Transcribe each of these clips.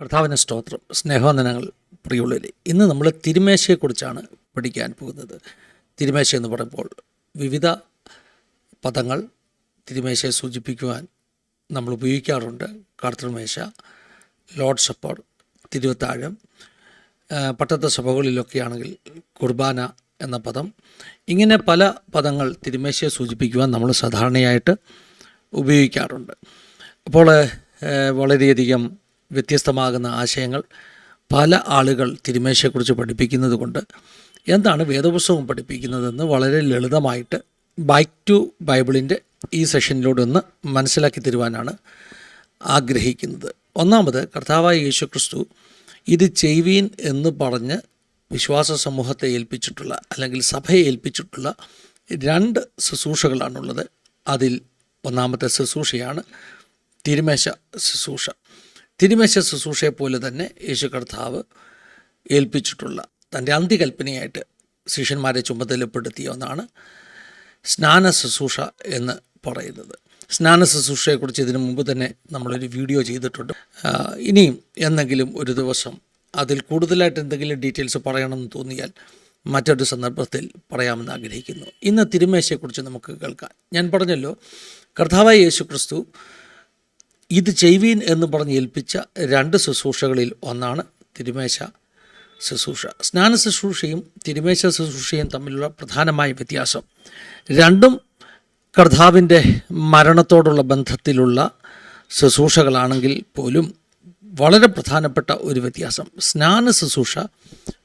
കർത്താവിന് സ്തോത്രം. സ്നേഹവന്ദനങ്ങൾ പ്രിയുള്ളവരെ ഇന്ന് നമ്മൾ തിരുമേശയെക്കുറിച്ചാണ് പഠിക്കാൻ പോകുന്നത്. തിരുമേശ എന്ന് പറയുമ്പോൾ വിവിധ പദങ്ങൾ തിരുമേശയെ സൂചിപ്പിക്കുവാൻ നമ്മൾ ഉപയോഗിക്കാറുണ്ട്. കർത്തൃമേശ ലോഡ് സപ്പർ തിരുവത്താഴം പട്ടത്തെ സഭകളിലൊക്കെയാണെങ്കിൽ കുർബാന എന്ന പദം. ഇങ്ങനെ പല പദങ്ങൾ തിരുമേശയെ സൂചിപ്പിക്കുവാൻ നമ്മൾ സാധാരണയായിട്ട് ഉപയോഗിക്കാറുണ്ട്. അപ്പോൾ വളരെയധികം വ്യത്യസ്തമാകുന്ന ആശയങ്ങൾ പല ആളുകൾ തിരുമേശയെക്കുറിച്ച് പഠിപ്പിക്കുന്നത് കൊണ്ട് എന്താണ് വേദപുസ്തകം പഠിപ്പിക്കുന്നതെന്ന് വളരെ ലളിതമായിട്ട് ബൈക്ക് ടു ബൈബിളിന്റെ ഈ സെഷനിലൂടെ ഒന്ന് മനസ്സിലാക്കി തരുവാനാണ് ആഗ്രഹിക്കുന്നത്. ഒന്നാമത് കർത്താവായ യേശു ക്രിസ്തു ഇത് ചെയ്വീൻ എന്ന് പറഞ്ഞ് വിശ്വാസ സമൂഹത്തെ ഏൽപ്പിച്ചിട്ടുള്ള അല്ലെങ്കിൽ സഭയെ ഏൽപ്പിച്ചിട്ടുള്ള രണ്ട് ശുശ്രൂഷകളാണുള്ളത്. അതിൽ ഒന്നാമത്തെ ശുശ്രൂഷയാണ് തിരുമേശ ശുശ്രൂഷ. തിരുമേശ ശുശ്രൂഷയെ പോലെ തന്നെ യേശു കർത്താവ് ഏൽപ്പിച്ചിട്ടുള്ള തന്റെ അന്ത്യകൽപ്പനയായിട്ട് ശിഷ്യന്മാരെ ചുമതലപ്പെടുത്തിയ ഒന്നാണ് സ്നാന ശുശ്രൂഷ എന്ന് പറയുന്നത്. സ്നാന ശുശ്രൂഷയെക്കുറിച്ച് ഇതിനു മുമ്പ് തന്നെ നമ്മളൊരു വീഡിയോ ചെയ്തിട്ടുണ്ട്. ഇനിയും എന്നെങ്കിലും ഒരു ദിവസം അതിൽ കൂടുതലായിട്ട് എന്തെങ്കിലും ഡീറ്റെയിൽസ് പറയണമെന്ന് തോന്നിയാൽ മറ്റൊരു സന്ദർഭത്തിൽ പറയാമെന്ന് ആഗ്രഹിക്കുന്നു. ഇന്ന് തിരുമേശയെക്കുറിച്ച് നമുക്ക് കേൾക്കാം. ഞാൻ പറഞ്ഞല്ലോ കർത്താവായ യേശു ക്രിസ്തു ഇത് ചെയ്വീൻ എന്ന് പറഞ്ഞ് ഏൽപ്പിച്ച രണ്ട് ശുശ്രൂഷകളിൽ ഒന്നാണ് തിരുമേശ ശുശ്രൂഷ. സ്നാന ശുശ്രൂഷയും തിരുമേശ ശുശ്രൂഷയും തമ്മിലുള്ള പ്രധാനമായ വ്യത്യാസം. രണ്ടും കർത്താവിന്റെ മരണത്തോടുള്ള ബന്ധത്തിലുള്ള ശുശ്രൂഷകളാണെങ്കിൽ പോലും വളരെ പ്രധാനപ്പെട്ട ഒരു വ്യത്യാസം. സ്നാന ശുശ്രൂഷ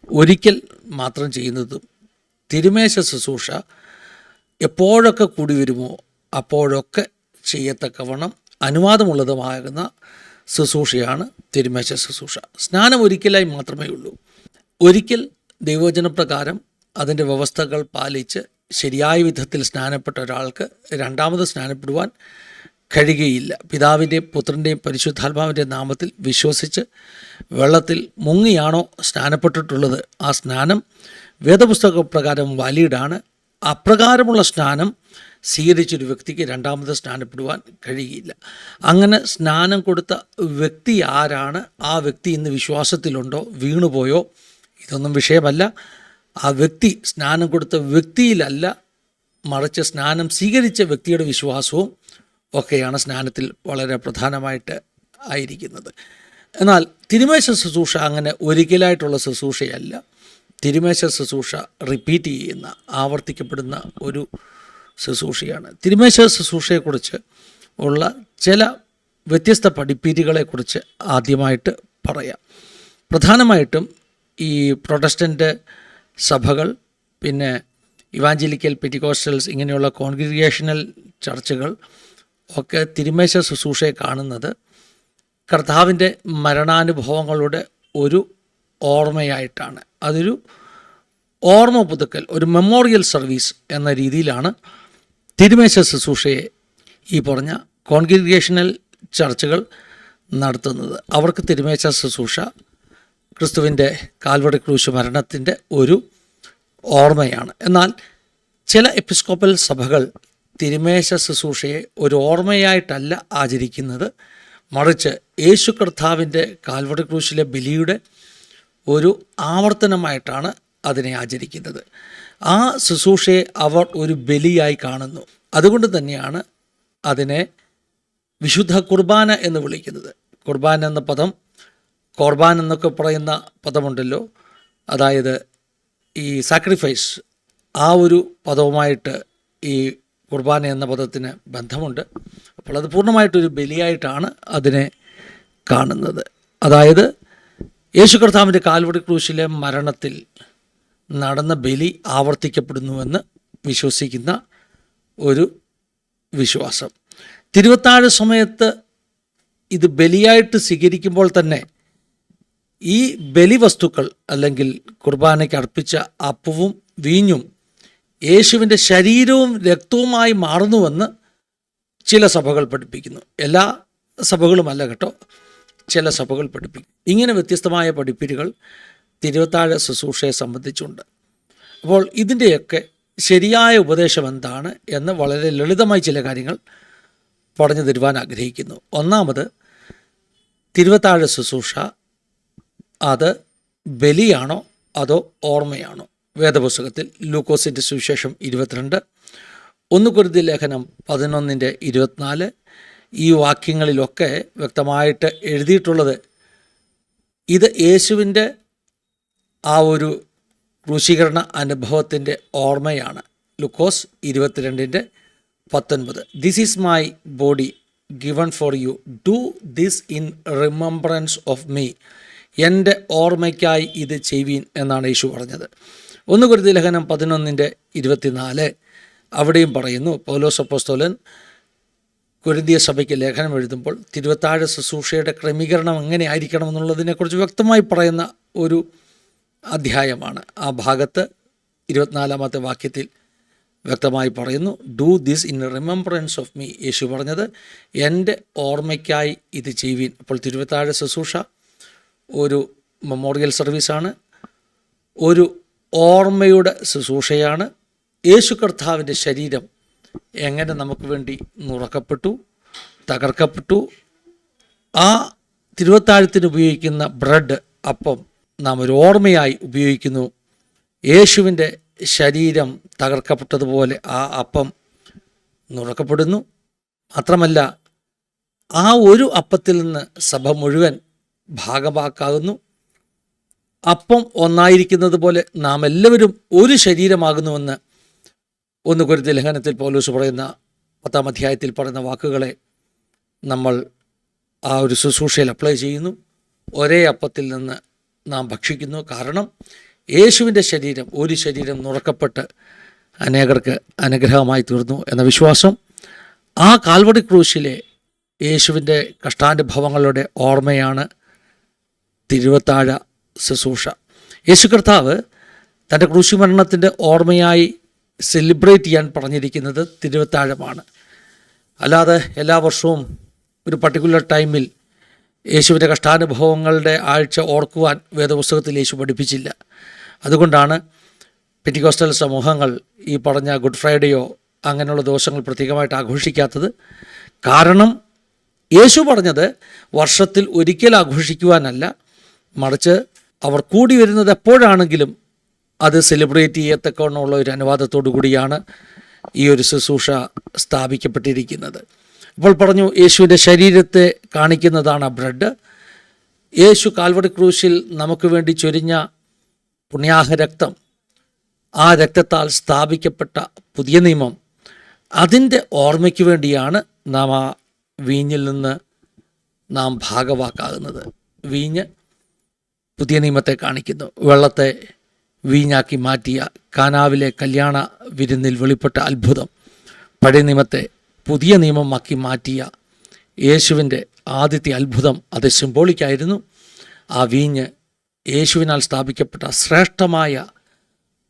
ഒരിക്കൽ മാത്രം ചെയ്യുന്നതും തിരുമേശ ശുശ്രൂഷ എപ്പോഴൊക്കെ കൂടി വരുമോ അപ്പോഴൊക്കെ ചെയ്യത്തക്കവണ്ണം അനുവാദമുള്ളതുമാകുന്ന ശുശ്രൂഷയാണ് തിരുമേശ ശുശ്രൂഷ. സ്നാനം ഒരിക്കലായി മാത്രമേ ഉള്ളൂ. ഒരിക്കൽ ദൈവവചനപ്രകാരം അതിന്റെ വ്യവസ്ഥകൾ പാലിച്ച് ശരിയായ വിധത്തിൽ സ്നാനപ്പെട്ട ഒരാൾക്ക് രണ്ടാമത് സ്നാനപ്പെടുവാൻ കഴിയുകയില്ല. പിതാവിന്റെയും പുത്രന്റെയും പരിശുദ്ധാത്മാവിന്റെ നാമത്തിൽ വിശ്വസിച്ച് വെള്ളത്തിൽ മുങ്ങിയാണോ സ്നാനപ്പെട്ടിട്ടുള്ളത്? ആ സ്നാനം വേദപുസ്തക പ്രകാരം വാലിഡാണ്. അപ്രകാരമുള്ള സ്നാനം സ്വീകരിച്ചൊരു വ്യക്തിക്ക് രണ്ടാമത് സ്നാനപ്പെടുവാൻ കഴിയില്ല. അങ്ങനെ സ്നാനം കൊടുത്ത വ്യക്തി ആരാണ്? ആ വ്യക്തി ഇന്ന് വിശ്വാസത്തിലുണ്ടോ? വീണുപോയോ? ഇതൊന്നും വിഷയമല്ല. ആ വ്യക്തി സ്നാനം കൊടുത്ത വ്യക്തിയിലല്ല മറിച്ച് സ്നാനം സ്വീകരിച്ച വ്യക്തിയുടെ വിശ്വാസവും ഒക്കെയാണ് സ്നാനത്തിൽ വളരെ പ്രധാനമായിട്ട് ആയിരിക്കുന്നത്. എന്നാൽ തിരുമേശ ശുശ്രൂഷ അങ്ങനെ ഒരിക്കലായിട്ടുള്ള ശുശ്രൂഷയല്ല. തിരുമേശ ശുശ്രൂഷ റിപ്പീറ്റ് ചെയ്യുന്ന ആവർത്തിക്കപ്പെടുന്ന ഒരു ശുശ്രൂഷയാണ്. തിരുമേശ ശുശ്രൂഷയെക്കുറിച്ച് ഉള്ള ചില വ്യത്യസ്ത പഠിപ്പീരുകളെക്കുറിച്ച് ആദ്യമായിട്ട് പറയാം. പ്രധാനമായിട്ടും ഈ പ്രൊട്ടസ്റ്റന്റ് സഭകൾ പിന്നെ ഇവാഞ്ചലിക്കൽ പെറ്റിക്കോസ്റ്റൽസ് ഇങ്ങനെയുള്ള കോൺഗ്രിഗേഷണൽ ചർച്ചുകൾ ഒക്കെ തിരുമേശ ശുശ്രൂഷയെ കാണുന്നത് കർത്താവിന്റെ മരണാനുഭവങ്ങളുടെ ഒരു ഓർമ്മയായിട്ടാണ്. അതൊരു ഓർമ്മ പുതുക്കൽ ഒരു മെമ്മോറിയൽ സർവീസ് എന്ന രീതിയിലാണ് തിരുമേശ ശുശ്രൂഷയെ ഈ പറഞ്ഞ കോൺഗ്രിഗേഷണൽ ചർച്ചുകൾ നടത്തുന്നത്. അവർക്ക് തിരുമേശ ശുശ്രൂഷ ക്രിസ്തുവിന്റെ കാൽവട ക്രൂശ് മരണത്തിന്റെ ഒരു ഓർമ്മയാണ്. എന്നാൽ ചില എപ്പിസ്കോപ്പൽ സഭകൾ തിരുമേശ ശുശ്രൂഷയെ ഒരു ഓർമ്മയായിട്ടല്ല ആചരിക്കുന്നത്. മറിച്ച് യേശു കർത്താവിന്റെ കാൽവട ക്രൂശിലെ ബലിയുടെ ഒരു ആവർത്തനമായിട്ടാണ് അതിനെ ആചരിക്കുന്നത്. ആ ശുശ്രൂഷയെ അവർ ഒരു ബലിയായി കാണുന്നു. അതുകൊണ്ട് തന്നെയാണ് അതിനെ വിശുദ്ധ കുർബാന എന്ന് വിളിക്കുന്നത്. കുർബാന എന്ന പദം കോർബാൻ എന്നൊക്കെ പറയുന്ന പദമുണ്ടല്ലോ. അതായത് ഈ സാക്രിഫൈസ് ആ ഒരു പദവുമായിട്ട് ഈ കുർബാന എന്ന പദത്തിന് ബന്ധമുണ്ട്. അപ്പോൾ അത് പൂർണമായിട്ടൊരു ബലിയായിട്ടാണ് അതിനെ കാണുന്നത്. അതായത് യേശു കർത്താവിന്റെ കാൽവടി ക്രൂശിലെ മരണത്തിൽ നടന്ന ബലി ആവർത്തിക്കപ്പെടുന്നുവെന്ന് വിശ്വസിക്കുന്ന ഒരു വിശ്വാസം. തിരുവത്താഴ സമയത്ത് ഇത് ബലിയായിട്ട് സ്വീകരിക്കുമ്പോൾ തന്നെ ഈ ബലി വസ്തുക്കൾ അല്ലെങ്കിൽ കുർബാനയ്ക്ക് അർപ്പിച്ച അപ്പവും വീഞ്ഞും യേശുവിന്റെ ശരീരവും രക്തവുമായി മാറുന്നുവെന്ന് ചില സഭകൾ പഠിപ്പിക്കുന്നു. എല്ലാ സഭകളുമല്ല കേട്ടോ ചില സഭകൾ പഠിപ്പിക്കും ഇങ്ങനെ വ്യത്യസ്തമായ പഠിപ്പിരികൾ തിരുവത്താഴ ശുശ്രൂഷയെ സംബന്ധിച്ചുണ്ട്. അപ്പോൾ ഇതിന്റെയൊക്കെ ശരിയായ ഉപദേശം എന്താണ് എന്ന് വളരെ ലളിതമായി ചില കാര്യങ്ങൾ പറഞ്ഞു തരുവാൻ ആഗ്രഹിക്കുന്നു. ഒന്നാമത് തിരുവത്താഴ ശുശ്രൂഷ അത് ബലിയാണോ അതോ ഓർമ്മയാണോ? വേദപുസ്തകത്തിൽ ലൂക്കോസിന്റെ സുവിശേഷം ഇരുപത്തിരണ്ട് ഒന്ന് കുരുതി ലേഖനം പതിനൊന്നിന്റെ ഇരുപത്തിനാല് ഈ വാക്യങ്ങളിലൊക്കെ വ്യക്തമായിട്ട് എഴുതിയിട്ടുള്ളത് ഇത് യേശുവിന്റെ ആ ഒരു ക്രൂശീകരണ അനുഭവത്തിന്റെ ഓർമ്മയാണ്. ലുക്കോസ് ഇരുപത്തിരണ്ടിന്റെ പത്തൊൻപത്. This is my body given for you do this in remembrance of me എന്റെ ഓർമ്മയ്ക്കായി ഇത് ചെയ്യുവീൻ എന്നാണ് യേശു പറഞ്ഞത്. ഒന്ന് കുരുതി ലേഖനം പതിനൊന്നിന്റെ ഇരുപത്തിനാല്. അവിടെയും പറയുന്നു പൗലോസ് അപ്പോസ്തോലൻ കുരുതിയ സഭയ്ക്ക് ലേഖനം എഴുതുമ്പോൾ തിരുവത്താഴ ശുശ്രൂഷയുടെ ക്രമീകരണം എങ്ങനെ ആയിരിക്കണം എന്നുള്ളതിനെക്കുറിച്ച് വ്യക്തമായി പറയുന്ന ഒരു അധ്യായമാണ്. ആ ഭാഗത്ത് ഇരുപത്തിനാലാമത്തെ വാക്യത്തിൽ വ്യക്തമായി പറയുന്നു do this in remembrance of me യേശു പറഞ്ഞത് എന്റെ ഓർമ്മയ്ക്കായി ഇത് ചെയ്യുവീൻ. അപ്പോൾ തിരുവത്താഴ ശുശ്രൂഷ ഒരു മെമ്മോറിയൽ സർവീസാണ്. ഒരു ഓർമ്മയുടെ ശുശ്രൂഷയാണ്. യേശു കർത്താവിന്റെ ശരീരം എങ്ങനെ നമുക്ക് വേണ്ടി നുറക്കപ്പെട്ടു തകർക്കപ്പെട്ടു. ആ തിരുവത്താഴത്തിന് ഉപയോഗിക്കുന്ന ബ്രെഡ് അപ്പം നാം ഒരു ഓർമ്മയായി ഉപയോഗിക്കുന്നു. യേശുവിന്റെ ശരീരം തകർക്കപ്പെട്ടതുപോലെ ആ അപ്പം നുറക്കപ്പെടുന്നു. മാത്രമല്ല ആ ഒരു അപ്പത്തിൽ നിന്ന് സഭ മുഴുവൻ ഭാഗമാക്കാകുന്നു അപ്പം ഒന്നായിരിക്കുന്നത് പോലെ നാം എല്ലാവരും ഒരു ശരീരമാകുന്നുവെന്ന് ഒന്ന് കുരുത്തി ലഹനത്തിൽ പോലീസ് പറയുന്ന പത്താം അധ്യായത്തിൽ പറയുന്ന വാക്കുകളെ നമ്മൾ ആ ഒരു ശുശ്രൂഷയിൽ അപ്ലൈ ചെയ്യുന്നു. ഒരേ അപ്പത്തിൽ നിന്ന് നാം ഭക്ഷിക്കുന്നു. കാരണം യേശുവിന്റെ ശരീരം ഒരു ശരീരം നുറക്കപ്പെട്ട് അനേകർക്ക് അനുഗ്രഹമായി തീർന്നു എന്ന വിശ്വാസം ആ കാൽവടി ക്രൂശിലെ യേശുവിന്റെ കഷ്ടാനുഭവങ്ങളുടെ ഓർമ്മയാണ് തിരുവത്താഴ ശുശ്രൂഷ. യേശു കർത്താവ് തന്റെ ക്രൂശിമരണത്തിന്റെ ഓർമ്മയായി സെലിബ്രേറ്റ് ചെയ്യാൻ പറഞ്ഞിരിക്കുന്നത് തിരുവത്താഴമാണ്. അല്ലാതെ എല്ലാ വർഷവും ഒരു പർട്ടിക്കുലർ ടൈമിൽ യേശുവിന്റെ കഷ്ടാനുഭവങ്ങളുടെ ആഴ്ച ഓർക്കുവാൻ വേദപുസ്തകത്തിൽ യേശു പഠിപ്പിച്ചില്ല. അതുകൊണ്ടാണ് പെറ്റിക്കോസ്റ്റൽ സമൂഹങ്ങൾ ഈ പറഞ്ഞ ഗുഡ് ഫ്രൈഡേയോ അങ്ങനെയുള്ള ദിവസങ്ങൾ പ്രത്യേകമായിട്ട് ആഘോഷിക്കാത്തത്. കാരണം യേശു പറഞ്ഞത് വർഷത്തിൽ ഒരിക്കൽ ആഘോഷിക്കുവാനല്ല മറിച്ച് അവർ കൂടി വരുന്നത് എപ്പോഴാണെങ്കിലും അത് സെലിബ്രേറ്റ് ചെയ്യത്തക്കവണ്ണമുള്ള ഒരു അനുവാദത്തോടു കൂടിയാണ് ഈ ഒരു ശുശ്രൂഷ സ്ഥാപിക്കപ്പെട്ടിരിക്കുന്നത്. അപ്പോൾ പറഞ്ഞു യേശുവിന്റെ ശരീരത്തെ കാണിക്കുന്നതാണ് ബ്രെഡ്. യേശു കാൽവടി ക്രൂശിൽ നമുക്ക് വേണ്ടി ചൊരിഞ്ഞ പുണ്യാഹ രക്തം ആ രക്തത്താൽ സ്ഥാപിക്കപ്പെട്ട പുതിയ നിയമം. അതിന്റെ ഓർമ്മയ്ക്ക് വേണ്ടിയാണ് നാം ആ വീഞ്ഞിൽ നിന്ന് നാം ഭാഗവാക്കാകുന്നത്. വീഞ്ഞ് പുതിയ നിയമത്തെ കാണിക്കുന്നു. വെള്ളത്തെ വീഞ്ഞാക്കി മാറ്റിയ കാനാവിലെ കല്യാണ വിരുന്നിൽ വെളിപ്പെട്ട അത്ഭുതം. പഴയ നിയമത്തെ പുതിയ നിയമമാക്കി മാറ്റിയ യേശുവിന്റെ ആദ്യത്തെ അത്ഭുതം അത് സിംബോളിക്കായിരുന്നു ആ വീഞ്ഞ് യേശുവിനാൽ സ്ഥാപിക്കപ്പെട്ട ശ്രേഷ്ഠമായ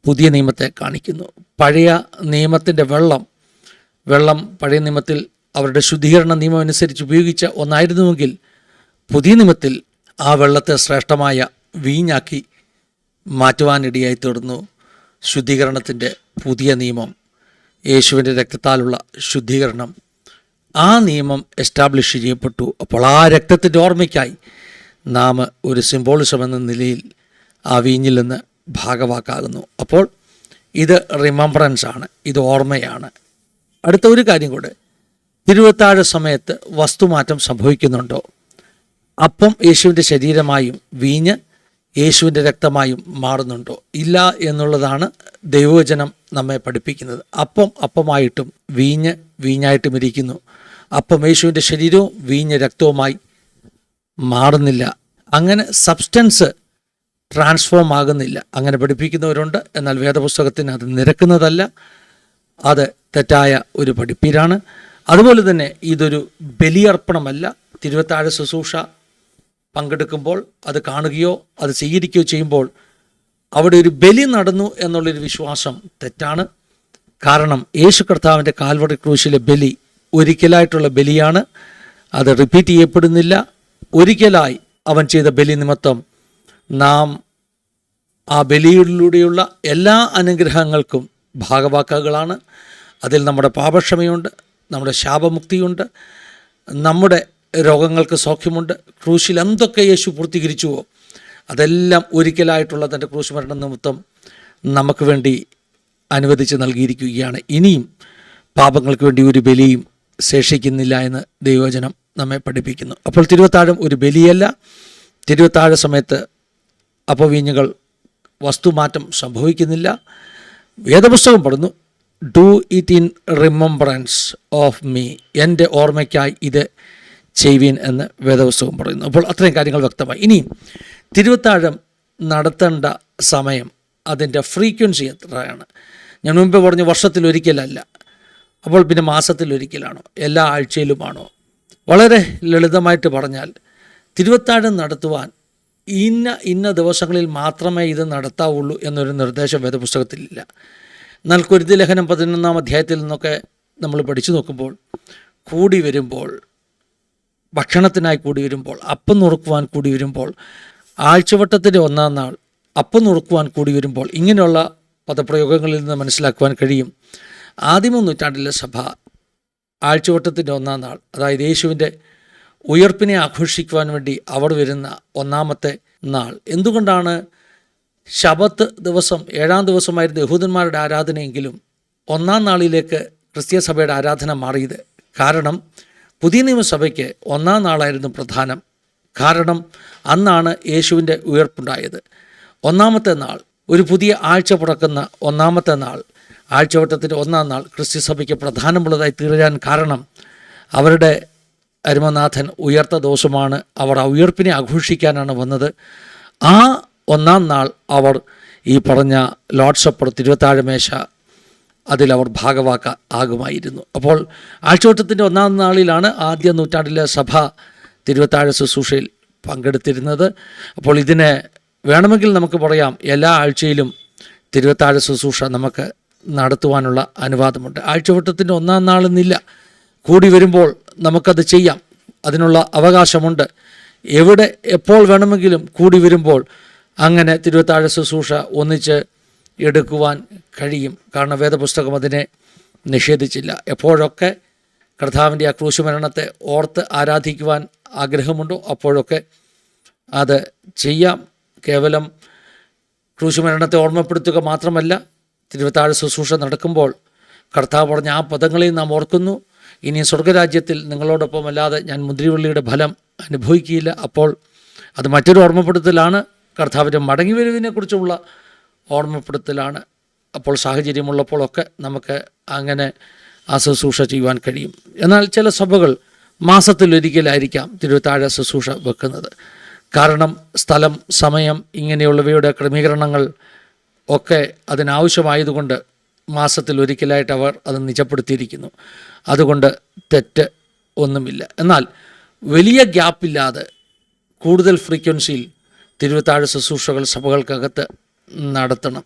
പുതിയ നിയമത്തെ കാണിക്കുന്നു. പഴയ നിയമത്തിന്റെ വെള്ളം വെള്ളം പഴയ നിയമത്തിൽ അവരുടെ ശുദ്ധീകരണ നിയമം അനുസരിച്ച് ഉപയോഗിച്ച ഒന്നായിരുന്നുവെങ്കിൽ പുതിയ നിയമത്തിൽ ആ വെള്ളത്തെ ശ്രേഷ്ഠമായ വീഞ്ഞാക്കി മാറ്റുവാനിടയായി തീർന്നു. ശുദ്ധീകരണത്തിന്റെ പുതിയ നിയമം യേശുവിന്റെ രക്തത്താലുള്ള ശുദ്ധീകരണം. ആ നിയമം എസ്റ്റാബ്ലിഷ് ചെയ്യപ്പെട്ടു. അപ്പോൾ ആ രക്തത്തിന്റെ ഓർമ്മയ്ക്കായി നാം ഒരു സിംബോളിസം എന്ന നിലയിൽ ആ വീഞ്ഞിൽ നിന്ന് ഭാഗവാക്കാകുന്നു. അപ്പോൾ ഇത് റിമംബറൻസ് ആണ് ഇത് ഓർമ്മയാണ്. അടുത്ത ഒരു കാര്യം കൂടെ. തിരുവത്താഴ സമയത്ത് വസ്തുമാറ്റം സംഭവിക്കുന്നുണ്ടോ? അപ്പം യേശുവിന്റെ ശരീരമായും വീഞ്ഞ് യേശുവിന്റെ രക്തമായും മാറുന്നുണ്ടോ? ഇല്ല എന്നുള്ളതാണ് ദൈവവചനം നമ്മെ പഠിപ്പിക്കുന്നത്. അപ്പം അപ്പമായിട്ടും വീഞ്ഞ് വീഞ്ഞായിട്ടും ഇരിക്കുന്നു. അപ്പം യേശുവിന്റെ ശരീരവും വീഞ്ഞ് രക്തവുമായി മാറുന്നില്ല. അങ്ങനെ സബ്സ്റ്റൻസ് ട്രാൻസ്ഫോം ആകുന്നില്ല. അങ്ങനെ പഠിപ്പിക്കുന്നവരുണ്ട്. എന്നാൽ വേദപുസ്തകത്തിന് അത് നിരക്കുന്നതല്ല. അത് തെറ്റായ ഒരു പഠിപ്പീരാണ് അതുപോലെ തന്നെ ഇതൊരു ബലിയർപ്പണമല്ല. തിരുവത്താഴ ശുശ്രൂഷ പങ്കെടുക്കുമ്പോൾ അത് കാണുകയോ അത് സ്വീകരിക്കുകയോ ചെയ്യുമ്പോൾ അവിടെ ഒരു ബലി നടന്നു എന്നുള്ളൊരു വിശ്വാസം തെറ്റാണ്. കാരണം യേശു കർത്താവിന്റെ കാൽവടി ക്രൂശിലെ ബലി ഒരിക്കലായിട്ടുള്ള ബലിയാണ്. അത് റിപ്പീറ്റ് ചെയ്യപ്പെടുന്നില്ല. ഒരിക്കലായി അവൻ ചെയ്ത ബലി നിമിത്തം നാം ആ ബലിയിലൂടെയുള്ള എല്ലാ അനുഗ്രഹങ്ങൾക്കും ഭാഗവാക്കുകളാണ്. അതിൽ നമ്മുടെ പാപക്ഷമയുണ്ട് നമ്മുടെ ശാപമുക്തിയുണ്ട്. നമ്മുടെ രോഗങ്ങൾക്ക് സൗഖ്യമുണ്ട്. ക്രൂശിൽ എന്തൊക്കെ യേശു പൂർത്തീകരിച്ചുവോ അതെല്ലാം ഒരിക്കലായിട്ടുള്ള തന്റെ ക്രൂശ് മരണ നിമിത്തം നമുക്ക് വേണ്ടി അനുവദിച്ച് നൽകിയിരിക്കുകയാണ്. ഇനിയും പാപങ്ങൾക്ക് വേണ്ടി ഒരു ബലിയും ശേഷിക്കുന്നില്ല എന്ന് ദൈവവചനം നമ്മെ പഠിപ്പിക്കുന്നു. അപ്പോൾ തിരുവത്താഴം ഒരു ബലിയല്ല. തിരുവത്താഴ സമയത്ത് അപവീഞ്ഞുകൾ വസ്തുമാറ്റം സംഭവിക്കുന്നില്ല. വേദപുസ്തകം പറയുന്നു do it in remembrance of me എന്റെ ഓർമ്മയ്ക്കായി ഇത് ചെയ്യുവീൻ എന്ന് വേദപുസ്തകം പറയുന്നു. അപ്പോൾ അത്രയും കാര്യങ്ങൾ വ്യക്തമായി. ഇനി തിരുവത്താഴം നടത്തേണ്ട സമയം അതിന്റെ ഫ്രീക്വൻസി എത്രയാണ്? ഞാൻ മുമ്പ് പറഞ്ഞു വർഷത്തിലൊരിക്കലല്ല അപ്പോൾ പിന്നെ മാസത്തിലൊരിക്കലാണോ എല്ലാ ആഴ്ചയിലുമാണോ? വളരെ ലളിതമായിട്ട് പറഞ്ഞാൽ തിരുവത്താഴം നടത്തുവാൻ ഇന്ന ഇന്ന ദിവസങ്ങളിൽ മാത്രമേ ഇത് നടത്താവുള്ളൂ എന്നൊരു നിർദ്ദേശം വേദപുസ്തകത്തിലില്ല. എന്നാൽ കുരുതി ലേഖനം പതിനൊന്നാം അധ്യായത്തിൽ നിന്നൊക്കെ നമ്മൾ പഠിച്ചു നോക്കുമ്പോൾ കൂടി വരുമ്പോൾ ഭക്ഷണത്തിനായി കൂടി വരുമ്പോൾ അപ്പം നുറുക്കുവാൻ കൂടി വരുമ്പോൾ ആഴ്ചവട്ടത്തിന്റെ ഒന്നാം നാൾ അപ്പം നുറുക്കുവാൻ കൂടി വരുമ്പോൾ ഇങ്ങനെയുള്ള പദപ്രയോഗങ്ങളിൽ നിന്ന് മനസ്സിലാക്കുവാൻ കഴിയും. ആദിമ നൂറ്റാണ്ടിലെ സഭ ആഴ്ചവട്ടത്തിന്റെ ഒന്നാം നാൾ അതായത് യേശുവിന്റെ ഉയർപ്പിനെ ആഘോഷിക്കുവാൻ വേണ്ടി അവർ വരുന്ന ഒന്നാമത്തെ നാൾ. എന്തുകൊണ്ടാണ് ശബത്ത് ദിവസം ഏഴാം ദിവസമായിരുന്നു യഹൂദന്മാരുടെ ആരാധനയെങ്കിലും ഒന്നാം നാളിലേക്ക് ക്രിസ്തീയ സഭയുടെ ആരാധന മാറിയത്? കാരണം പുതിയ നിയമസഭയ്ക്ക് ഒന്നാം നാളായിരുന്നു പ്രധാനം. കാരണം അന്നാണ് യേശുവിന്റെ ഉയർപ്പുണ്ടായത്. ഒന്നാമത്തെ നാൾ ഒരു പുതിയ ആഴ്ച പുറക്കുന്ന ഒന്നാമത്തെ നാൾ ആഴ്ചവട്ടത്തിന്റെ ഒന്നാം നാൾ ക്രിസ്ത്യ സഭയ്ക്ക് പ്രധാനമുള്ളതായി തീരാൻ കാരണം അവരുടെ അരുമനാഥൻ ഉയർത്ത ദിവസമാണ് അവർ ആ ഉയർപ്പിനെ ആഘോഷിക്കാനാണ് വന്നത്. ആ ഒന്നാം നാൾ അവർ ഈ പറഞ്ഞ ലോഡ്സപ്പുറത്ത് സപ്പർ തിരുവത്താഴമേശ അതിലവർ ഭാഗവാക്ക ആകുമായിരുന്നു. അപ്പോൾ ആഴ്ചവട്ടത്തിന്റെ ഒന്നാം നാളിലാണ് ആദ്യ നൂറ്റാണ്ടിലെ സഭ തിരുവത്താഴ ശുശ്രൂഷയിൽ പങ്കെടുത്തിരുന്നത്. അപ്പോൾ ഇതിനെ വേണമെങ്കിൽ നമുക്ക് പറയാം എല്ലാ ആഴ്ചയിലും തിരുവത്താഴ ശുശ്രൂഷ നമുക്ക് നടത്തുവാനുള്ള അനുവാദമുണ്ട്. ആഴ്ചവട്ടത്തിന്റെ ഒന്നാം നാളെന്നില്ല കൂടി വരുമ്പോൾ നമുക്കത് ചെയ്യാം. അതിനുള്ള അവകാശമുണ്ട്. എവിടെ എപ്പോൾ വേണമെങ്കിലും കൂടി വരുമ്പോൾ അങ്ങനെ തിരുവത്താഴ ശുശ്രൂഷ ഒന്നിച്ച് എടുക്കുവാൻ കഴിയും. കാരണം വേദപുസ്തകം അതിനെ നിഷേധിച്ചില്ല. എപ്പോഴൊക്കെ കർത്താവിന്റെ ആ ക്രൂശുമരണത്തെ ഓർത്ത് ആരാധിക്കുവാൻ ആഗ്രഹമുണ്ടോ അപ്പോഴൊക്കെ അത് ചെയ്യാം. കേവലം ക്രൂശുമരണത്തെ ഓർമ്മപ്പെടുത്തുക മാത്രമല്ല തിരുവത്താഴ് ശുശ്രൂഷ നടക്കുമ്പോൾ കർത്താവ് പറഞ്ഞ ആ പദങ്ങളിൽ നാം ഓർക്കുന്നു ഇനി സ്വർഗരാജ്യത്തിൽ നിങ്ങളോടൊപ്പം അല്ലാതെ ഞാൻ മുന്തിരിവള്ളിയുടെ ഫലം അനുഭവിക്കുകയില്ല. അപ്പോൾ അത് മറ്റൊരു ഓർമ്മപ്പെടുത്തലാണ് കർത്താവിന്റെ മടങ്ങിവരവിനെക്കുറിച്ചുള്ള ഓർമ്മപ്പെടുത്തലാണ്. അപ്പോൾ സാഹചര്യമുള്ളപ്പോഴൊക്കെ നമുക്ക് അങ്ങനെ ആ ശുശ്രൂഷ ചെയ്യുവാൻ കഴിയും. എന്നാൽ ചില സഭകൾ മാസത്തിലൊരിക്കലായിരിക്കാം തിരുവത്താഴ ശുശ്രൂഷ വെക്കുന്നത്. കാരണം സ്ഥലം സമയം ഇങ്ങനെയുള്ളവയുടെ ക്രമീകരണങ്ങൾ ഒക്കെ അതിനാവശ്യമായതുകൊണ്ട് മാസത്തിൽ ഒരിക്കലായിട്ട് അവർ അത് നിജപ്പെടുത്തിയിരിക്കുന്നു. അതുകൊണ്ട് തെറ്റ് ഒന്നുമില്ല. എന്നാൽ വലിയ ഗ്യാപ്പില്ലാതെ കൂടുതൽ ഫ്രീക്വൻസിയിൽ തിരുവത്താഴ ശുശ്രൂഷകൾ സഭകൾക്കകത്ത് നടത്തണം.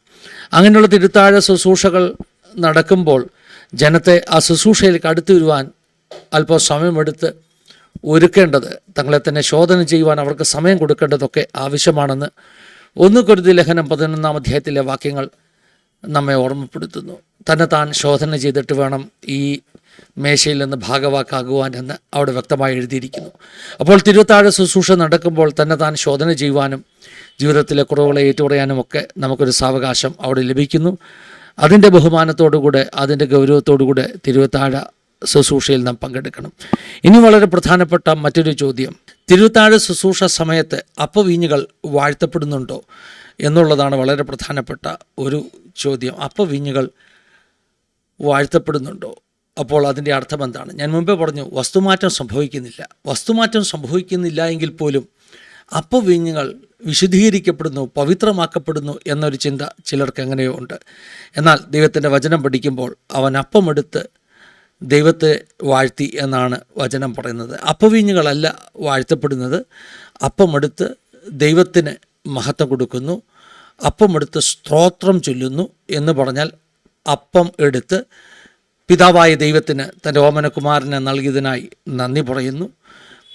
അങ്ങനെയുള്ള തിരുത്താഴ ശുശ്രൂഷകൾ നടക്കുമ്പോൾ ജനത്തെ ആ ശുശ്രൂഷയിലേക്ക് അടുത്തു വരുവാൻ അല്പം സമയമെടുത്ത് ഒരുക്കേണ്ടത് തങ്ങളെ തന്നെ ശോധന ചെയ്യുവാൻ അവർക്ക് സമയം കൊടുക്കേണ്ടതൊക്കെ ആവശ്യമാണെന്ന് ഒന്ന് കരുതി ലേഖനം പതിനൊന്നാം അധ്യായത്തിലെ വാക്യങ്ങൾ നമ്മെ ഓർമ്മപ്പെടുത്തുന്നു. തന്നെ താൻ ശോധന ചെയ്തിട്ട് വേണം ഈ മേശയിൽ നിന്ന് ഭാഗവാക്കാകുവാൻ എന്ന് അവിടെ വ്യക്തമായി എഴുതിയിരിക്കുന്നു. അപ്പോൾ തിരുവത്താഴ ശുശ്രൂഷ നടക്കുമ്പോൾ തന്നെ താൻ ശോധന ചെയ്യുവാനും ജീവിതത്തിലെ കുറവുകളെ ഏറ്റുപറയാനും ഒക്കെ നമുക്കൊരു സാവകാശം അവിടെ ലഭിക്കുന്നു. അതിന്റെ ബഹുമാനത്തോടുകൂടെ അതിന്റെ ഗൗരവത്തോടുകൂടെ തിരുവത്താഴ ശുശ്രൂഷയിൽ നാം പങ്കെടുക്കണം. ഇനി വളരെ പ്രധാനപ്പെട്ട മറ്റൊരു ചോദ്യം. തിരുവത്താഴ ശുശ്രൂഷ സമയത്ത് അപ്പവീഞ്ഞുകൾ വാഴ്ത്തപ്പെടുന്നുണ്ടോ എന്നുള്ളതാണ് വളരെ പ്രധാനപ്പെട്ട ഒരു ചോദ്യം. അപ്പവീഞ്ഞുകൾ വാഴ്ത്തപ്പെടുന്നുണ്ടോ? അപ്പോൾ അതിന്റെ അർത്ഥം എന്താണ്? ഞാൻ മുമ്പേ പറഞ്ഞു വസ്തുമാറ്റം സംഭവിക്കുന്നില്ല. വസ്തുമാറ്റം സംഭവിക്കുന്നില്ല എങ്കിൽ പോലും അപ്പവീഞ്ഞുകൾ വിശുദ്ധീകരിക്കപ്പെടുന്നു പവിത്രമാക്കപ്പെടുന്നു എന്നൊരു ചിന്ത ചിലർക്ക് എങ്ങനെയോ ഉണ്ട്. എന്നാൽ ദൈവത്തിന്റെ വചനം പഠിക്കുമ്പോൾ അവൻ അപ്പമെടുത്ത് ദൈവത്തെ വാഴ്ത്തി എന്നാണ് വചനം പറയുന്നത്. അപ്പവീഞ്ഞുകളല്ല വാഴ്ത്തപ്പെടുന്നത്. അപ്പമെടുത്ത് ദൈവത്തിന് മഹത്വം കൊടുക്കുന്നു. അപ്പമെടുത്ത് സ്തോത്രം ചൊല്ലുന്നു എന്ന് പറഞ്ഞാൽ അപ്പം എടുത്ത് പിതാവായ ദൈവത്തിന് തന്റെ ഓമനകുമാരനെ നൽകിയതിനായി നന്ദി പറയുന്നു.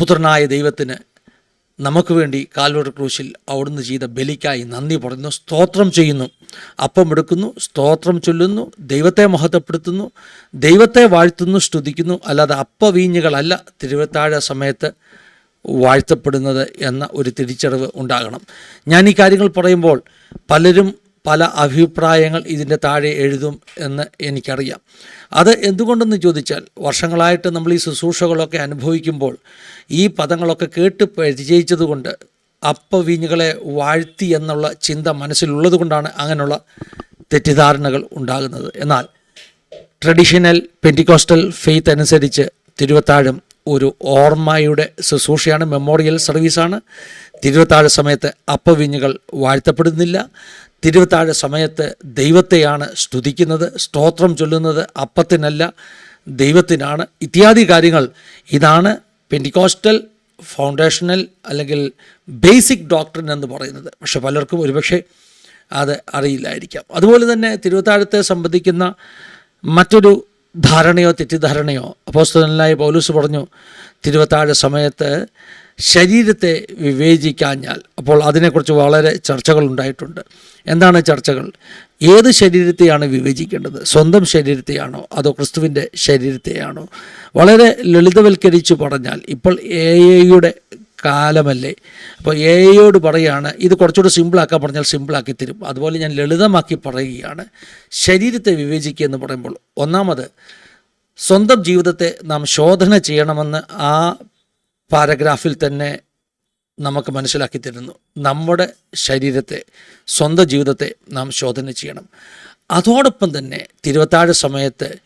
പുത്രനായ ദൈവത്തിന് നമുക്ക് വേണ്ടി കാൽവർ ക്രൂശിൽ അവിടുന്ന് ചെയ്ത ബലിക്കായി നന്ദി പറയുന്നു. സ്തോത്രം ചെയ്യുന്നു. അപ്പം എടുക്കുന്നു സ്തോത്രം ചൊല്ലുന്നു ദൈവത്തെ മഹത്വപ്പെടുത്തുന്നു ദൈവത്തെ വാഴ്ത്തുന്നു സ്തുതിക്കുന്നു. അല്ലാതെ അപ്പവീഞ്ഞുകളല്ല തിരുവത്താഴ സമയത്ത് വാഴ്ത്തപ്പെടുന്നത് എന്ന ഒരു തിരിച്ചറിവ് ഉണ്ടാകണം. ഞാൻ ഈ കാര്യങ്ങൾ പറയുമ്പോൾ പലരും പല അഭിപ്രായങ്ങൾ ഇതിന്റെ താഴെ എഴുതും എന്ന് എനിക്കറിയാം. അത് എന്തുകൊണ്ടെന്ന് ചോദിച്ചാൽ വർഷങ്ങളായിട്ട് നമ്മൾ ഈ ശുശ്രൂഷകളൊക്കെ അനുഭവിക്കുമ്പോൾ ഈ പദങ്ങളൊക്കെ കേട്ട് പരിചയിച്ചതുകൊണ്ട് അപ്പവീഞ്ഞുകളെ വാഴ്ത്തി എന്നുള്ള ചിന്ത മനസ്സിലുള്ളത് കൊണ്ടാണ് അങ്ങനെയുള്ള തെറ്റിദ്ധാരണകൾ ഉണ്ടാകുന്നത്. എന്നാൽ ട്രഡീഷണൽ പെന്റിക്കോസ്റ്റൽ ഫെയ്ത്ത് അനുസരിച്ച് തിരുവത്താഴം ഒരു ഓർമ്മയുടെ ശുശ്രൂഷയാണ് മെമ്മോറിയൽ സർവീസാണ്. തിരുവത്താഴ സമയത്ത് അപ്പവിഞ്ഞുകൾ വാഴ്ത്തപ്പെടുന്നില്ല. തിരുവത്താഴ സമയത്ത് ദൈവത്തെയാണ് സ്തുതിക്കുന്നത് സ്തോത്രം ചൊല്ലുന്നത് അപ്പത്തിനല്ല ദൈവത്തിനാണ്. ഇത്യാദി കാര്യങ്ങൾ. ഇതാണ് പെന്റിക്കോസ്റ്റൽ ഫൗണ്ടേഷണൽ അല്ലെങ്കിൽ ബേസിക് ഡോക്ടറിൻ എന്ന് പറയുന്നത്. പക്ഷെ പലർക്കും ഒരുപക്ഷെ അത് അറിയില്ലായിരിക്കാം. അതുപോലെ തന്നെ തിരുവത്താഴത്തെ സംബന്ധിക്കുന്ന മറ്റൊരു ധാരണയോ തെറ്റിദ്ധാരണയോ അപ്പോസ്തലനായ പൗലൂസ് പറഞ്ഞു തിരുവത്താഴ സമയത്ത് ശരീരത്തെ വിവേചിക്കാഞ്ഞാൽ അപ്പോൾ അതിനെക്കുറിച്ച് വളരെ ചർച്ചകൾ ഉണ്ടായിട്ടുണ്ട്. എന്താണ് ചർച്ചകൾ? ഏത് ശരീരത്തെയാണ് വിവേചിക്കേണ്ടത്? സ്വന്തം ശരീരത്തെയാണോ അതോ ക്രിസ്തുവിന്റെ ശരീരത്തെയാണോ? വളരെ ലളിതവൽക്കരിച്ച് പറഞ്ഞാൽ ഇപ്പോൾ എ ഐയുടെ കാലമല്ലേ? അപ്പോൾ എ ഐയോട് പറയുകയാണ് ഇത് കുറച്ചുകൂടി സിമ്പിളാക്കാൻ പറഞ്ഞാൽ സിമ്പിളാക്കി തരും. അതുപോലെ ഞാൻ ലളിതമാക്കി പറയുകയാണ് ശരീരത്തെ വിവേചിക്കുക എന്ന് പറയുമ്പോൾ ഒന്നാമത് സ്വന്തം ജീവിതത്തെ നാം ശോധന ചെയ്യണമെന്ന് ആ പാരഗ്രാഫിൽ തന്നെ നമുക്ക് മനസ്സിലാക്കി തരുന്നു. നമ്മുടെ ശരീരത്തെ സ്വന്തം ജീവിതത്തെ നാം ശോധന ചെയ്യണം. അതോടൊപ്പം തന്നെ തിരുവത്താഴ സമയത്ത്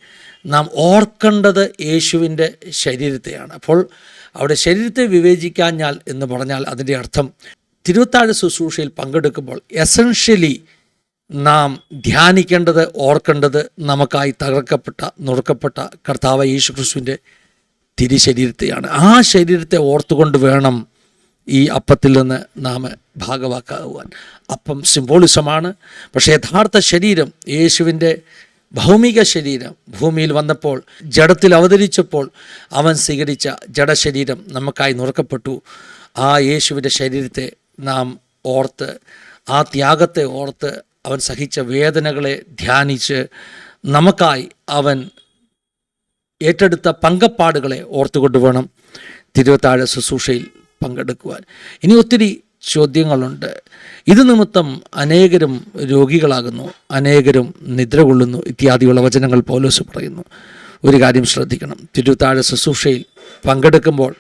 നാം ഓർക്കേണ്ടത് യേശുവിന്റെ ശരീരത്തെയാണ്. അപ്പോൾ അവിടെ ശരീരത്തെ വിവേചിക്കാഞ്ഞാൽ എന്ന് പറഞ്ഞാൽ അതിന്റെ അർത്ഥം തിരുവത്താഴ ശുശ്രൂഷയിൽ പങ്കെടുക്കുമ്പോൾ എസൻഷ്യലി നാം ധ്യാനിക്കേണ്ടത് ഓർക്കേണ്ടത് നമുക്കായി തകർക്കപ്പെട്ട നുറുക്കപ്പെട്ട കർത്താവ് യേശു ക്രിസ്തുവിന്റെ തിരുശരീരത്തെയാണ്. ആ ശരീരത്തെ ഓർത്തുകൊണ്ട് വേണം ഈ അപ്പത്തിൽ നിന്ന് നാം ഭാഗവാക്കാകുവാൻ. അപ്പം സിംബോളിസമാണ്. പക്ഷേ യഥാർത്ഥ ശരീരം യേശുവിന്റെ ഭൗമിക ശരീരം ഭൂമിയിൽ വന്നപ്പോൾ ജഡത്തിൽ അവതരിച്ചപ്പോൾ അവൻ സ്വീകരിച്ച ജഡശരീരം നമുക്കായി നുറക്കപ്പെട്ടു. ആ യേശുവിന്റെ ശരീരത്തെ നാം ഓർത്ത് ആ ത്യാഗത്തെ ഓർത്ത് അവൻ സഹിച്ച വേദനകളെ ധ്യാനിച്ച് നമുക്കായി അവൻ ഏറ്റെടുത്ത പങ്കപ്പാടുകളെ ഓർത്തുകൊണ്ട് വേണം തിരുവത്താഴ ശുശ്രൂഷയിൽ പങ്കെടുക്കുവാൻ. ഇനി ഒത്തിരി ചോദ്യങ്ങളുണ്ട്. ഇത് നിമിത്തം അനേകരും രോഗികളാകുന്നു അനേകരും നിദ്ര കൊള്ളുന്നു ഇത്യാദിയുള്ള വചനങ്ങൾ പൗലോസ് പറയുന്നു. ഒരു കാര്യം ശ്രദ്ധിക്കണം തിരുവത്താഴ ശുശ്രൂഷയിൽ പങ്കെടുക്കുമ്പോൾ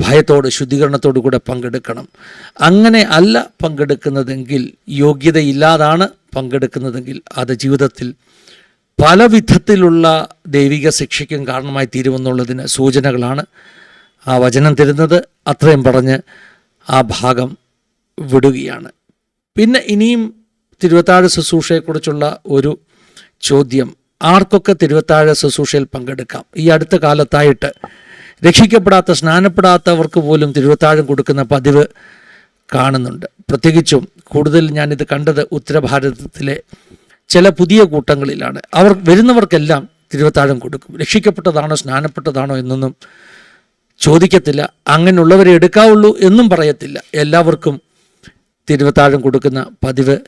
ഭയത്തോട് ശുദ്ധീകരണത്തോടു കൂടെ പങ്കെടുക്കണം. അങ്ങനെ അല്ല പങ്കെടുക്കുന്നതെങ്കിൽ യോഗ്യതയില്ലാതാണ് പങ്കെടുക്കുന്നതെങ്കിൽ അത് ജീവിതത്തിൽ പല വിധത്തിലുള്ള ദൈവിക ശിക്ഷയ്ക്കും കാരണമായി തീരുമെന്നുള്ളതിന് സൂചനകളാണ് ആ വചനം തരുന്നത്. അത്രയും പറഞ്ഞ് ആ ഭാഗം വിടുകയാണ്. പിന്നെ ഇനിയും തിരുവത്താഴ ശുശ്രൂഷയെക്കുറിച്ചുള്ള ഒരു ചോദ്യം. ആർക്കൊക്കെ തിരുവത്താഴ ശുശ്രൂഷയിൽ പങ്കെടുക്കാം? ഈ അടുത്ത കാലത്തായിട്ട് രക്ഷിക്കപ്പെടാത്ത സ്നാനപ്പെടാത്തവർക്ക് പോലും തിരുവത്താഴം കൊടുക്കുന്ന പതിവ് കാണുന്നുണ്ട്. പ്രത്യേകിച്ചും കൂടുതൽ ഞാനിത് കണ്ടത് ഉത്തരഭാരതത്തിലെ ചില പുതിയ കൂട്ടങ്ങളിലാണ്. അവർ വരുന്നവർക്കെല്ലാം തിരുവത്താഴം കൊടുക്കും. രക്ഷിക്കപ്പെട്ടതാണോ സ്നാനപ്പെട്ടതാണോ എന്നൊന്നും ചോദിക്കത്തില്ല. അങ്ങനെയുള്ളവരെ എടുക്കാവുള്ളൂ എന്നും പറയത്തില്ല. എല്ലാവർക്കും തിരുവത്താഴം കൊടുക്കുന്ന പതിവ്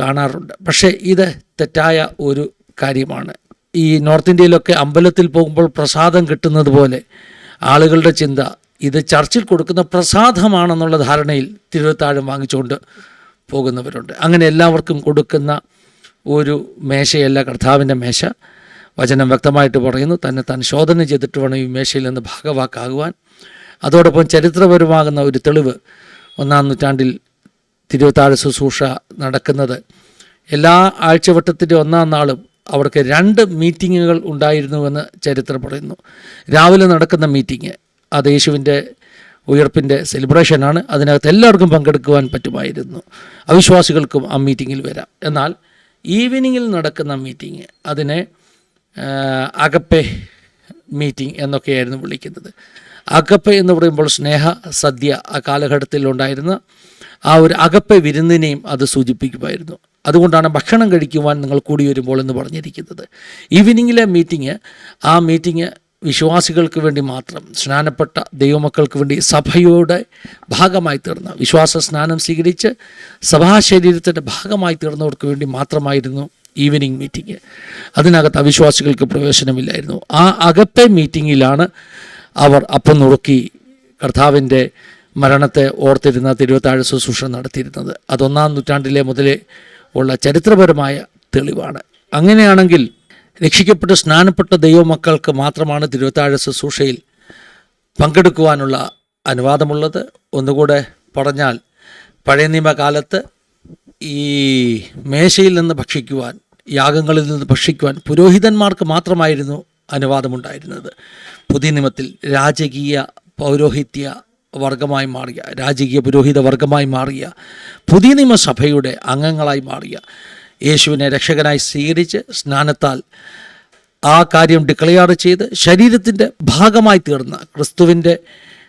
കാണാറുണ്ട്. പക്ഷേ ഇത് തെറ്റായ ഒരു കാര്യമാണ്. ഈ നോർത്ത് ഇന്ത്യയിലൊക്കെ അമ്പലത്തിൽ പോകുമ്പോൾ പ്രസാദം കിട്ടുന്നത് പോലെ ആളുകളുടെ ചിന്ത ഇത് ചർച്ചിൽ കൊടുക്കുന്ന പ്രസാദമാണെന്നുള്ള ധാരണയിൽ തിരുവത്താഴം വാങ്ങിച്ചുകൊണ്ട് പോകുന്നവരുണ്ട്. അങ്ങനെ എല്ലാവർക്കും കൊടുക്കുന്ന ഒരു മേശയല്ല കർത്താവിന്റെ മേശ. വചനം വ്യക്തമായിട്ട് പറയുന്നു തന്നെ താൻ ശോധന ചെയ്തിട്ട് വേണം ഈ മേശയിൽ നിന്ന് ഭാഗവാക്കാകുവാൻ. അതോടൊപ്പം ചരിത്രപരമാകുന്ന ഒരു തെളിവ് ഒന്നാം നൂറ്റാണ്ടിൽ തിരുവത്താഴ ശുശ്രൂഷ നടക്കുന്നത്. എല്ലാ ആഴ്ചവട്ടത്തിന്റെ ഒന്നാം നാളും അവർക്ക് രണ്ട് മീറ്റിങ്ങുകൾ ഉണ്ടായിരുന്നുവെന്ന് ചരിത്രം പറയുന്നു. രാവിലെ നടക്കുന്ന മീറ്റിംഗ് അത് യേശുവിന്റെ ഉയർപ്പിന്റെ സെലിബ്രേഷനാണ്. അതിനകത്ത് എല്ലാവർക്കും പങ്കെടുക്കുവാൻ പറ്റുമായിരുന്നു. അവിശ്വാസികൾക്കും ആ മീറ്റിങ്ങിൽ വരാം. എന്നാൽ ഈവനിങ്ങിൽ നടക്കുന്ന മീറ്റിംഗ് അതിനെ അകപ്പെ മീറ്റിംഗ് എന്നൊക്കെയായിരുന്നു വിളിക്കുന്നത്. അകപ്പെ എന്ന് പറയുമ്പോൾ സ്നേഹ സദ്യ ആ കാലഘട്ടത്തിൽ ഉണ്ടായിരുന്ന ആ ഒരു അകപ്പെ വിരുന്നിനെയും അത് സൂചിപ്പിക്കുമായിരുന്നു. അതുകൊണ്ടാണ് ഭക്ഷണം കഴിക്കുവാൻ നിങ്ങൾ കൂടി വരുമ്പോൾ എന്ന് പറഞ്ഞിരിക്കുന്നത്. ഈവനിങ്ങിലെ മീറ്റിംഗ് ആ മീറ്റിംഗ് വിശ്വാസികൾക്ക് വേണ്ടി മാത്രം സ്നാനപ്പെട്ട ദൈവമക്കൾക്ക് വേണ്ടി സഭയുടെ ഭാഗമായി തീർന്ന വിശ്വാസ സ്നാനം സ്വീകരിച്ച് സഭാശരീരത്തിന്റെ ഭാഗമായി തീർന്നവർക്ക് വേണ്ടി മാത്രമായിരുന്നു ഈവനിങ് മീറ്റിംഗ് അതിനകത്ത് അവിശ്വാസികൾക്ക് പ്രവേശനമില്ലായിരുന്നു. ആ അകത്തെ മീറ്റിങ്ങിലാണ് അവർ അപ്പം നുറുക്കി കർത്താവിന്റെ മരണത്തെ ഓർത്തിരുന്ന തിരുവത്താഴ ശുശ്രൂഷ നടത്തിയിരുന്നത്. അതൊന്നാം നൂറ്റാണ്ടിലെ മുതലേ ഉള്ള ചരിത്രപരമായ തെളിവാണ്. അങ്ങനെയാണെങ്കിൽ രക്ഷിക്കപ്പെട്ട് സ്നാനപ്പെട്ട ദൈവമക്കൾക്ക് മാത്രമാണ് തിരുവത്താഴ ശുശ്രൂഷയിൽ പങ്കെടുക്കുവാനുള്ള അനുവാദമുള്ളത്. ഒന്നുകൂടെ പറഞ്ഞാൽ പഴയ നിയമകാലത്ത് ഈ മേശയിൽ നിന്ന് ഭക്ഷിക്കുവാൻ യാഗങ്ങളിൽ നിന്ന് ഭക്ഷിക്കുവാൻ പുരോഹിതന്മാർക്ക് മാത്രമായിരുന്നു അനുവാദമുണ്ടായിരുന്നത്. പുതിയ നിയമത്തിൽ രാജകീയ പൗരോഹിത്യ വർഗമായി മാറിയ രാജകീയ പുരോഹിത വർഗമായി മാറിയ പുതിയ നിയമസഭയുടെ അംഗങ്ങളായി മാറിയ യേശുവിനെ രക്ഷകനായി സ്വീകരിച്ച് സ്നാനത്താൽ ആ കാര്യം ഡിക്ലെയർ ചെയ്ത് ശരീരത്തിന്റെ ഭാഗമായി തീർന്ന ക്രിസ്തുവിന്റെ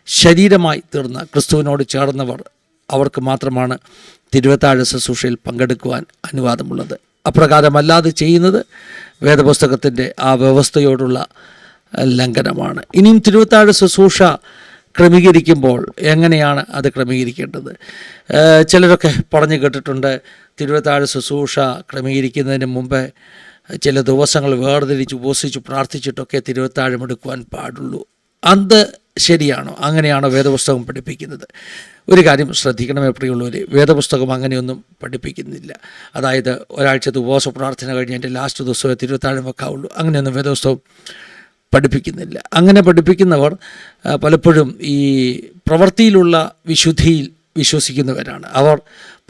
ശരീരമായി തീർന്ന ക്രിസ്തുവിനോട് ചേർന്നവർ അവർക്ക് മാത്രമാണ് തിരുവത്താഴ ശുശ്രൂഷയിൽ പങ്കെടുക്കുവാൻ അനുവാദമുള്ളത്. അപ്രകാരമല്ലാതെ ചെയ്യുന്നത് വേദപുസ്തകത്തിന്റെ ആ വ്യവസ്ഥയോടുള്ള ലംഘനമാണ്. ഇനിയും തിരുവത്താഴ ശുശ്രൂഷ ക്രമീകരിക്കുമ്പോൾ എങ്ങനെയാണ് അത് ക്രമീകരിക്കേണ്ടത്? ചിലരൊക്കെ പറഞ്ഞു കേട്ടിട്ടുണ്ട് തിരുവത്താഴ് ശുശ്രൂഷ ക്രമീകരിക്കുന്നതിന് മുമ്പേ ചില ദിവസങ്ങൾ വേർതിരിച്ച് ഉപസിച്ച് പ്രാർത്ഥിച്ചിട്ടൊക്കെ തിരുവത്താഴം എടുക്കുവാൻ പാടുള്ളൂ. അത് ശരിയാണോ? അങ്ങനെയാണോ വേദപുസ്തകം പഠിപ്പിക്കുന്നത്? ഒരു കാര്യം ശ്രദ്ധിക്കണമേ പ്രിയമുള്ളവർ വേദപുസ്തകം അങ്ങനെയൊന്നും പഠിപ്പിക്കുന്നില്ല. അതായത് ഒരാഴ്ചത്തെ ഉപവാസ പ്രാർത്ഥന കഴിഞ്ഞ് എന്റെ ലാസ്റ്റ് ദിവസമേ തിരുവത്താഴം വെക്കാവുള്ളൂ. അങ്ങനെയൊന്നും വേദപുസ്തകം പഠിപ്പിക്കുന്നില്ല. അങ്ങനെ പഠിപ്പിക്കുന്നവർ പലപ്പോഴും ഈ പ്രവൃത്തിയിലുള്ള വിശുദ്ധിയിൽ വിശ്വസിക്കുന്നവരാണ്. അവർ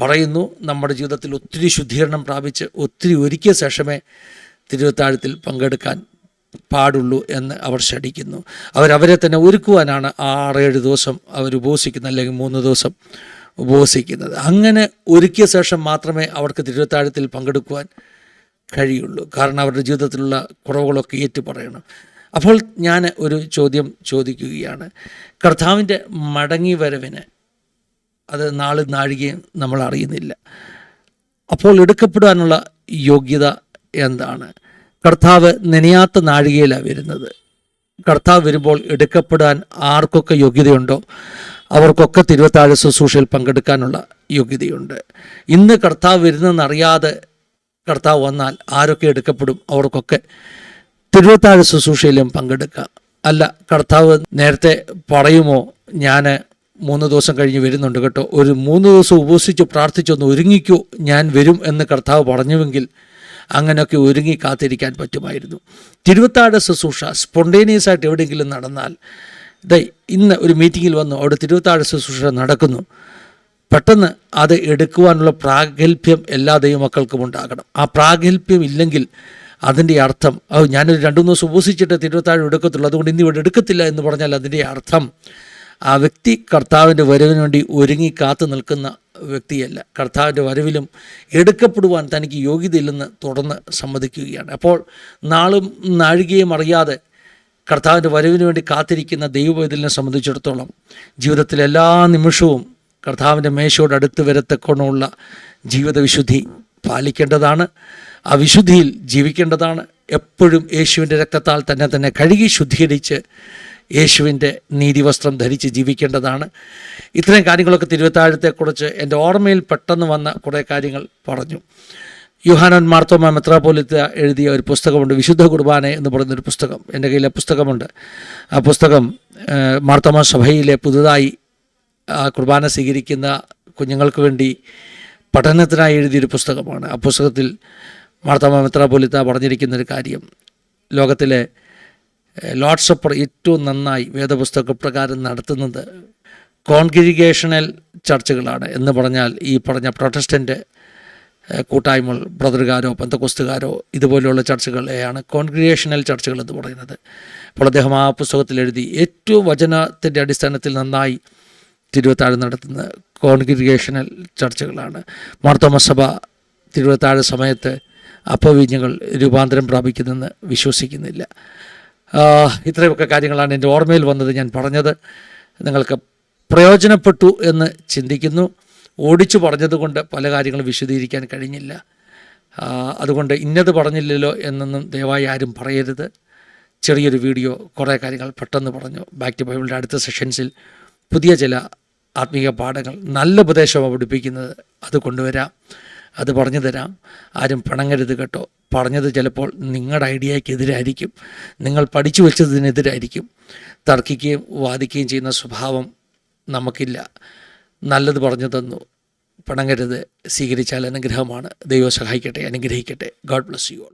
പറയുന്നു നമ്മുടെ ജീവിതത്തിൽ ഒത്തിരി ശുദ്ധീകരണം പ്രാപിച്ച് ഒത്തിരി ഒരുക്കിയ ശേഷമേ തിരുവത്താഴത്തിൽ പങ്കെടുക്കാൻ പാടുള്ളൂ എന്ന് അവർ ശഠിക്കുന്നു. അവരവരെ തന്നെ ഒരുക്കുവാനാണ് ആറേഴ് ദിവസം അവർ ഉപവസിക്കുന്നത് അല്ലെങ്കിൽ മൂന്ന് ദിവസം ഉപവസിക്കുന്നത്. അങ്ങനെ ഒരുക്കിയ ശേഷം മാത്രമേ അവർക്ക് തിരുവത്താഴത്തിൽ പങ്കെടുക്കുവാൻ കഴിയുള്ളൂ. കാരണം അവരുടെ ജീവിതത്തിലുള്ള കുറവുകളൊക്കെ ഏറ്റു പറയണം അപ്പോൾ ഞാൻ ഒരു ചോദ്യം ചോദിക്കുകയാണ്. കർത്താവിന്റെ മടങ്ങി വരവിന് അത് നാളും നാഴികയും നമ്മൾ അറിയുന്നില്ല. അപ്പോൾ എടുക്കപ്പെടാനുള്ള യോഗ്യത എന്താണ്? കർത്താവ് നനയാത്ത നാഴികയിലാണ് വരുന്നത്. കർത്താവ് വരുമ്പോൾ എടുക്കപ്പെടാൻ ആർക്കൊക്കെ യോഗ്യതയുണ്ടോ? അവർക്കൊക്കെ തിരുവത്താഴ ശുശ്രൂഷയിൽ പങ്കെടുക്കാനുള്ള യോഗ്യതയുണ്ട്. ഇന്ന് കർത്താവ് വരുന്നെന്നറിയാതെ കർത്താവ് വന്നാൽ ആരൊക്കെ എടുക്കപ്പെടും? അവർക്കൊക്കെ തിരുവത്താഴ ശുശ്രൂഷയിലും പങ്കെടുക്കാം. അല്ല കർത്താവ് നേരത്തെ പറയുമോ ഞാൻ മൂന്ന് ദിവസം കഴിഞ്ഞ് വരുന്നുണ്ട് കേട്ടോ. ഒരു മൂന്ന് ദിവസം ഉപസിച്ചു പ്രാർത്ഥിച്ചൊന്ന് ഒരുങ്ങിക്കോ ഞാൻ വരും എന്ന് കർത്താവ് പറഞ്ഞുവെങ്കിൽ അങ്ങനെയൊക്കെ ഒരുങ്ങി കാത്തിരിക്കാൻ പറ്റുമായിരുന്നു. തിരുവത്താഴ ശുശ്രൂഷ സ്പോണ്ടേനിയസ് ആയിട്ട് എവിടെയെങ്കിലും നടന്നാൽ ദേ ഇന്ന് ഒരു മീറ്റിങ്ങിൽ വന്നു അവിടെ തിരുവത്താഴ ശുശ്രൂഷ നടക്കുന്നു. പെട്ടെന്ന് അത് എടുക്കുവാനുള്ള പ്രാഗൽഭ്യം എല്ലാ ദൈവമക്കൾക്കും ഉണ്ടാകണം. ആ പ്രാഗൽഭ്യം ഇല്ലെങ്കിൽ അതിന്റെ അർത്ഥം ഓ ഞാനൊരു രണ്ടു മൂന്ന് ദിവസം ഉപസിച്ചിട്ട് തിരുവത്താഴം എടുക്കത്തുള്ളൂ. അതുകൊണ്ട് ഇന്ന് ഇവിടെ എടുക്കത്തില്ല എന്ന് പറഞ്ഞാൽ അതിന്റെ അർത്ഥം ആ വ്യക്തി കർത്താവിന്റെ വരവിന് വേണ്ടി ഒരുങ്ങി കാത്തു നിൽക്കുന്ന വ്യക്തിയല്ല. കർത്താവിന്റെ വരവിലും എടുക്കപ്പെടുവാൻ തനിക്ക് യോഗ്യതയില്ലെന്ന് തുടർന്ന് സമ്മതിക്കുകയാണ്. അപ്പോൾ നാളും നാഴികയും അറിയാതെ കർത്താവിന്റെ വരവിന് വേണ്ടി കാത്തിരിക്കുന്ന ദൈവവേദലിനെ സംബന്ധിച്ചിടത്തോളം ജീവിതത്തിലെ എല്ലാ നിമിഷവും കർത്താവിന്റെ മേശയോട് അടുത്ത് വരത്തക്കോണമുള്ള ജീവിതവിശുദ്ധി പാലിക്കേണ്ടതാണ്. ആ വിശുദ്ധിയിൽ ജീവിക്കേണ്ടതാണ്. എപ്പോഴും യേശുവിന്റെ രക്തത്താൽ തന്നെ തന്നെ കഴുകി ശുദ്ധീകരിച്ച് യേശുവിന്റെ നീതിവസ്ത്രം ധരിച്ച് ജീവിക്കേണ്ടതാണ്. ഇത്രയും കാര്യങ്ങളൊക്കെ തിരുവത്താഴത്തെക്കുറിച്ച് എന്റെ ഓർമ്മയിൽ പെട്ടെന്ന് വന്ന കുറേ കാര്യങ്ങൾ പറഞ്ഞു. യുഹാനൻ മാർത്തോമ മെത്രാപോലിത്ത എഴുതിയ ഒരു പുസ്തകമുണ്ട് വിശുദ്ധ കുർബാന എന്ന് പറയുന്നൊരു പുസ്തകം. എന്റെ കയ്യിലെ പുസ്തകമുണ്ട്. ആ പുസ്തകം മാർത്തോമ സഭയിലെ പുതുതായി ആ കുർബാന സ്വീകരിക്കുന്ന കുഞ്ഞുങ്ങൾക്ക് വേണ്ടി പഠനത്തിനായി എഴുതിയൊരു പുസ്തകമാണ്. ആ പുസ്തകത്തിൽ മാർത്തോമ മെത്രാപൊലിത്ത പറഞ്ഞിരിക്കുന്നൊരു കാര്യം. ലോകത്തിലെ ലോട്ട്സ് സപ്പർ ഏറ്റവും നന്നായി വേദപുസ്തക പ്രകാരം നടത്തുന്നത് കോൺഗ്രിഗേഷണൽ ചർച്ചുകളാണ് എന്ന് പറഞ്ഞാൽ ഈ പറഞ്ഞ പ്രൊട്ടസ്റ്റന്റ് കൂട്ടായ്മകൾ ബ്രദറുകാരോ പന്തക്കുസ്തുകാരോ ഇതുപോലെയുള്ള ചർച്ചകളെയാണ് കോൺഗ്രിഗേഷണൽ ചർച്ചകൾ എന്ന് പറയുന്നത്. അപ്പോൾ അദ്ദേഹം ആ പുസ്തകത്തിൽ എഴുതി ഏറ്റവും വചനത്തിന്റെ അടിസ്ഥാനത്തിൽ നന്നായി തിരുവത്താഴ് നടത്തുന്ന കോൺഗ്രിഗേഷണൽ ചർച്ചകളാണ്. മാർത്തോമസഭ തിരുവത്താഴ് സമയത്ത് അപ്പവിഞ്ഞങ്ങൾ രൂപാന്തരം പ്രാപിക്കുന്നെന്ന് വിശ്വസിക്കുന്നില്ല. ഇത്രയൊക്കെ കാര്യങ്ങളാണ് എന്റെ ഓർമ്മയിൽ വന്നത് ഞാൻ പറഞ്ഞത്. നിങ്ങൾക്ക് പ്രയോജനപ്പെട്ടു എന്ന് ചിന്തിക്കുന്നു. ഓടിച്ചു പറഞ്ഞതുകൊണ്ട് പല കാര്യങ്ങളും വിശദീകരിക്കാൻ കഴിഞ്ഞില്ല. അതുകൊണ്ട് ഇന്നത് പറഞ്ഞില്ലല്ലോ എന്നൊന്നും ദയവായി ആരും പറയരുത്. ചെറിയൊരു വീഡിയോ കുറേ കാര്യങ്ങൾ പെട്ടെന്ന് പറഞ്ഞു. ബാക്ക് ടു ബൈബിളിന്റെ അടുത്ത സെഷൻസിൽ പുതിയ ചില ആത്മീയ പാഠങ്ങൾ നല്ല ഉപദേശമാണ് പഠിപ്പിക്കുന്നത്. അത് കൊണ്ടുവരാം. അത് പറഞ്ഞു തരാം. ആരും പിണങ്ങരുത് കേട്ടോ. പറഞ്ഞത് ചിലപ്പോൾ നിങ്ങളുടെ ഐഡിയയ്ക്ക് എതിരായിരിക്കും നിങ്ങൾ പഠിച്ചു വെച്ചതിനെതിരായിരിക്കും. തർക്കിക്കുകയും വാദിക്കുകയും ചെയ്യുന്ന സ്വഭാവം നമുക്കില്ല. നല്ലത് പറഞ്ഞു തന്നു. പണങ്ങരുത്. സ്വീകരിച്ചാൽ അനുഗ്രഹമാണ്. ദൈവം സഹായിക്കട്ടെ അനുഗ്രഹിക്കട്ടെ. God bless you all.